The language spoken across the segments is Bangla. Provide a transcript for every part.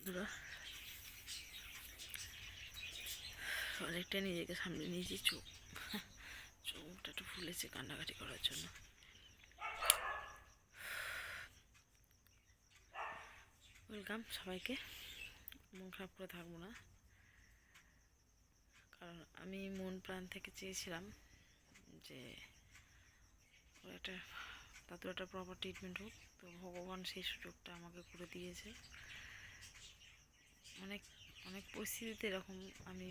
বন্ধুরা অনেকটা নিজেকে সামনে নিয়েছি, চোখ, চোখটা একটু ফুলেছে কান্নাকাটি করার জন্য। ওয়েলকাম সবাইকে। মন খারাপ করে থাকব না। কারণ আমি মন প্রাণ থেকে চেয়েছিলাম যে ওর একটা তাদের একটা প্রপার ট্রিটমেন্ট হোক। তো ভগবান সেই সুযোগটা আমাকে করে দিয়েছে। অনেক অনেক পরিস্থিতিতে এরকম আমি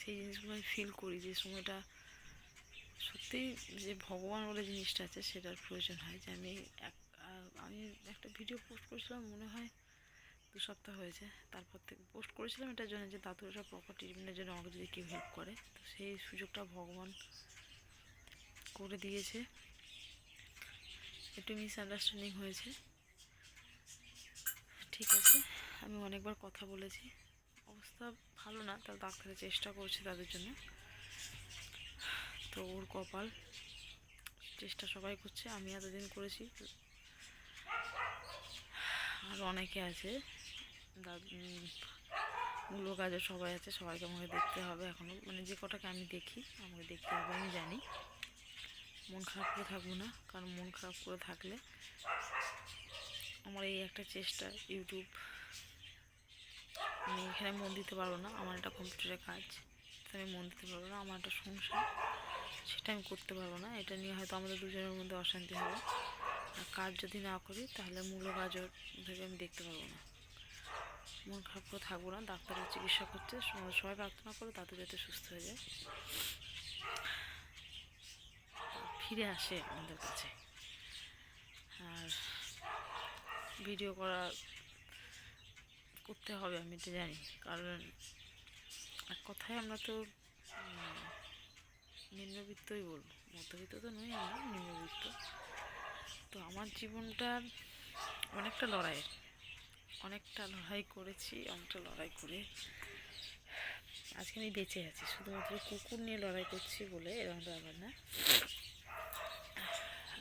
সেই জিনিসগুলো আমি ফিল করি যে সময়টা সত্যিই যে ভগবান বলে জিনিসটা আছে সেটার প্রয়োজন হয়। যে আমি এক, আমি একটা ভিডিও পোস্ট করেছিলাম, মনে হয় দু সপ্তাহ হয়েছে। তারপর থেকে পোস্ট করেছিলাম এটার জন্য যে দাদুরা প্রপার ট্রিটমেন্টের জন্য আমাকে যদি কেউ হেল্প করে। তো সেই সুযোগটা ভগবান করে দিয়েছে। একটু মিসআন্ডারস্ট্যান্ডিং হয়েছে। ঠিক আছে। আমি অনেকবার কথা বলেছি। অবস্থা ভালো না, তার ডাক্তারের চেষ্টা করছে তাদের জন্য। তো ওর কপাল চেষ্টা সবাই করছে, আমি এতদিন করেছি। আর অনেকে আছে মূল্য কাজে সবাই আছে, সবাইকে আমাকে দেখতে হবে এখনও মানে যে কটাকে আমি দেখি, আমাকে দেখতে হবে, আমি জানি। মন খারাপ করে থাকব না, কারণ মন খারাপ করে থাকলে আমার এই একটা চেষ্টা, ইউটিউব আমি এখানে মন দিতে পারব না, আমার একটা কম্পিউটারের কাজ। আমি মন দিতে পারব না, আমার একটা সংসার, সেটা আমি করতে পারব না। এটা নিয়ে হয়তো আমাদের দুজনের মধ্যে অশান্তি হবে। আর কাজ যদি না করি, তাহলে মূল্য কাজও থেকে আমি দেখতে পারব না। মন খারাপ করে থাকব না, ডাক্তারের চিকিৎসা করছে সবাই প্রার্থনা করে তাদের যাতে সুস্থ হয়ে যায়। ফিরে আসে আমাদের কাছে। আর ভিডিও করা করতে হবে আমি তো জানি। কারণ এক কথায় আমরা তো নিম্নবিত্তই বলব। মধ্যবিত্ত তো নই আমরা, নিম্নবিত্ত। তো আমার জীবনটা অনেকটা লড়াই। অনেকটা লড়াই করেছি, অনেকটা লড়াই করে। আজকে আমি বেঁচে আছি। শুধুমাত্র কুকুর নিয়ে লড়াই করছি বলে এরকম ব্যাপার না।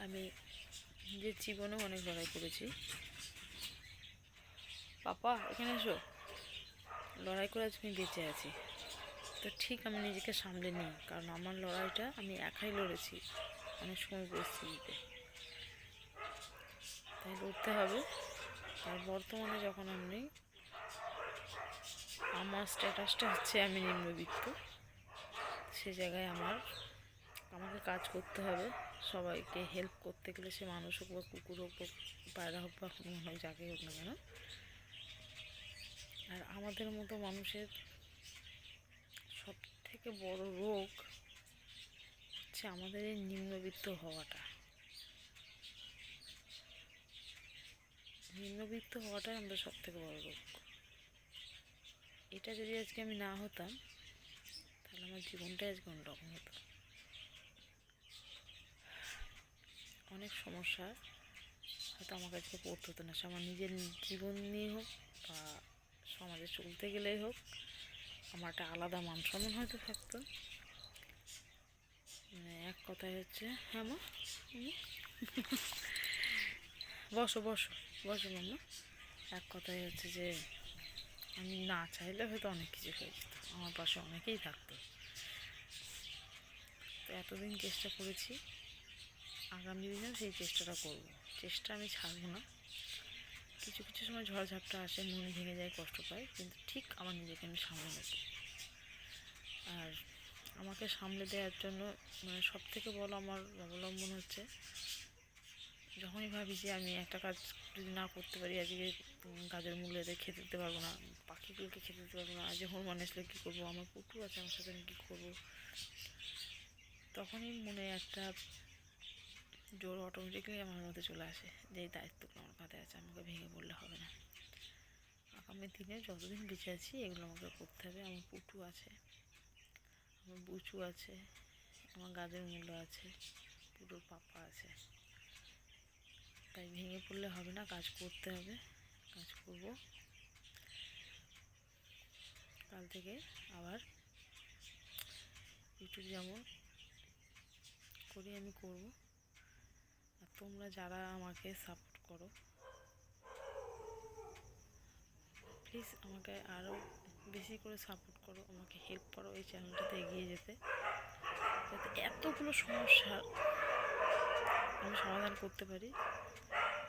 আমি নিজের জীবনেও অনেক লড়াই করেছি। পাপা, এখানে এসো। লড়াই করে আজকে বেঁচে আছি। তো ঠিক আমি নিজেকে সামলে নিই, কারণ আমার লড়াইটা আমি একাই লড়েছি, অনেক সময় পরিস্থিতিতে। তাই লড়তে হবে। আর বর্তমানে যখন আমি আমার স্ট্যাটাসটা হচ্ছে আমি নিম্নবিত্ত। সে জায়গায় আমার, আমাকে কাজ করতে হবে। সবাইকে হেল্প করতে গেলে সে মানুষ হোক বা কুকুর হোক বা পায়রা হোক বা হোক, যাকেই হোক না কেন। আর আমাদের মতো মানুষের সব থেকে বড় রোগ হচ্ছে আমাদের এই নিম্নবিত্ত হওয়াটা। নিম্নবিত্ত হওয়াটাই আমাদের সব থেকে বড় রোগ। এটা যদি আজকে আমি না হতাম, তাহলে আমার জীবনটাই আজকে অন্যরকম হতো। অনেক সমস্যা হয়তো আমার কাছে পড়তে হতো না, সে আমার নিজের জীবন নিয়ে হোক বা সমাজে চলতে গেলেই হোক আমার একটা আলাদা মান সম্মান হয়তো থাকতো। মানে এক কথায় হচ্ছে হ্যাঁ মা? বসো বসো বসো মাম্মা। এক কথায় হচ্ছে যে, আমি না চাইলে হয়তো অনেক কিছু হয়ে যেত, আমার পাশে অনেকেই থাকতো। তো এতদিন চেষ্টা করেছি, আগামী দিনেও সেই চেষ্টাটা করব। চেষ্টা আমি ছাড়বো না। কিছু কিছু সময় ঝড়ঝাপটা আসে, মন ভেঙে যায়, কষ্ট পায়, কিন্তু ঠিক আমার নিজেকে আমি সামলে নেব আর আমাকে সামলে দেওয়ার জন্য মানে সব থেকে বড় আমার অবলম্বন হচ্ছে, যখনই ভাবি যে আমি একটা কাজ যদি না করতে পারি, আজকে গাছের মূল্য এদের খেতে দিতে পারব না, পাখিগুলোকে খেতে দিতে পারব না, আজ হনুমান আসলে কী করব, আমার পুকুর আছে, আমার সাথে আমি কী করব, তখনই মনে একটা জোর অটোমেটিকলি আমার মধ্যে চলে আসে যে এই আমার কাঁধে আছে, আমাকে ভেঙে পড়লে হবে না। আগামী দিনে যতদিন বেঁচে আছি, এগুলো আমাকে করতে হবে। আমার পুটু আছে, আমার বুচু আছে, আমার গাজের মূল্য আছে পুটুর পাপা আছে। তাই ভেঙে পড়লে হবে না, কাজ করতে হবে, কাজ করব। কাল থেকে আবার ইউটিউব যেমন করি, আমি করব। তোমরা যারা আমাকে সাপোর্ট করো প্লিজ আমাকে আরও বেশি করে সাপোর্ট করো, আমাকে হেল্প করো এই চ্যানেলটাতে এগিয়ে যেতে। যাতে এতগুলো সমস্যার আমি সমাধান করতে পারি।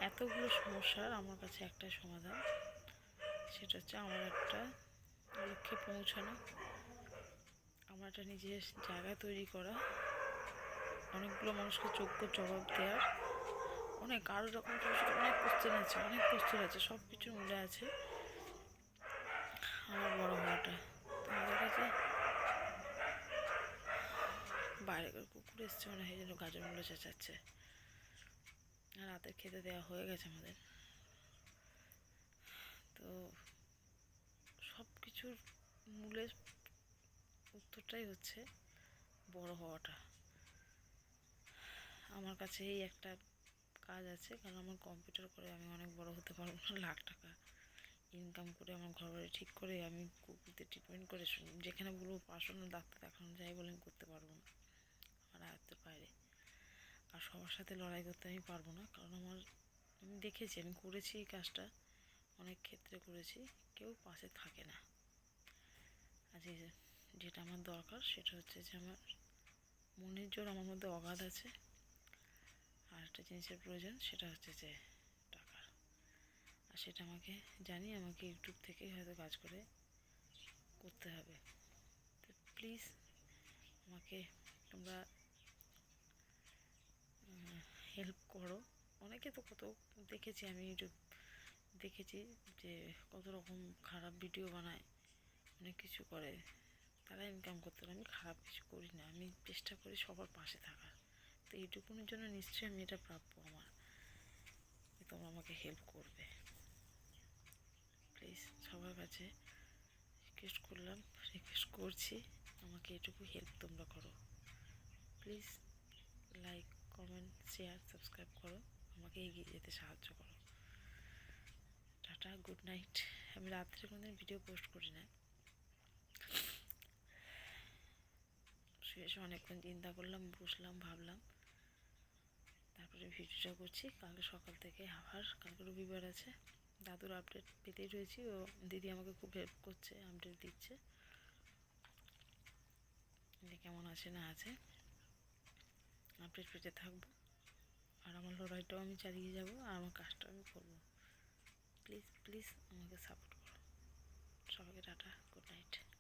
এতগুলো সমস্যার আমার কাছে একটাই সমাধান, সেটা হচ্ছে আমার একটা লক্ষ্যে পৌঁছানো, আমার একটা নিজের জায়গা তৈরি করা, অনেকগুলো মানুষকে যোগ্য জবাব দেওয়ার অনেক আরও ছোটো অনেক কোশ্চেন আছে, অনেক কোশ্চেন আছে, সব কিছুর মূলে আছে। আমার বড় হওয়াটা তোমাদের কাছে? বাইরে করে কুকুর এসছে মনে হয় যেন গাজর মূল্য চেঁচাচ্ছে। রাতের খেতে দেওয়া হয়ে গেছে আমাদের। তো সব কিছুর মূলের উত্তরটাই হচ্ছে বড় হওয়াটা। আমার কাছে এই একটা কাজ আছে, কারণ আমার কম্পিউটার করে আমি অনেক বড় হতে পারব না, লাখ টাকা ইনকাম করে আমার ঘর বাড়ি ঠিক করে আমি কুকুরদের ট্রিটমেন্ট করে যেখানে বলব পার্সোনাল ডাক্তার দেখানো যায় বলে আমি করতে পারব না, আমার আয়ত্তের বাইরে। আর সবার সাথে লড়াই করতে আমি পারব না, কারণ আমার, আমি দেখেছি, আমি করেছি এই কাজটা, অনেক ক্ষেত্রে করেছি, কেউ পাশে থাকে না। যে- যেটা আমার দরকার, সেটা হচ্ছে যে আমার মনের জোর, আমার মধ্যে অগাধ আছে। আর একটা জিনিসের প্রয়োজন, সেটা হচ্ছে যে টাকার আর সেটা আমাকে জানি আমাকে ইউটিউব থেকেই হয়তো কাজ করে করতে হবে। তো প্লিজ আমাকে তোমরা হেল্প করো। অনেকে তো কত দেখেছি আমি ইউটিউব দেখেছি যে কত রকম খারাপ ভিডিও বানায়, অনেক কিছু করে। তারা ইনকাম করতে পারে, আমি খারাপ কিছু করি না, আমি চেষ্টা করি সবার পাশে থাকার। তো এইটুকুনের জন্য নিশ্চয়ই আমি এটা প্রাপ্য আমার। তোমরা আমাকে হেল্প করবে। প্লিজ সবার কাছে রিকোয়েস্ট করলাম রিকোয়েস্ট করছি, আমাকে এটুকু হেল্প তোমরা করো। Please like comment share subscribe করো, আমাকে এগিয়ে যেতে সাহায্য করো। টাটা গুড নাইট আমি রাত্রে কোনোদিন ভিডিও পোস্ট করি না। শুয়ে অনেকক্ষণ চিন্তা করলাম, বসলাম, ভাবলাম তারপরে ভিডিওটা করছি। কালকে সকাল থেকে আবার, কালকে রবিবার আছে। দাদুর আপডেট পেতেই রয়েছি। ও দিদি আমাকে খুব হেল্প করছে আপডেট দিচ্ছে। যে কেমন আছে না আছে আপডেট পেতে থাকব। আর আমার লড়াইটাও আমি চালিয়ে যাব, আর আমার কাজটাও আমি করব। প্লিজ প্লিজ আমাকে সাপোর্ট করো। সবাইকে টাটা গুড নাইট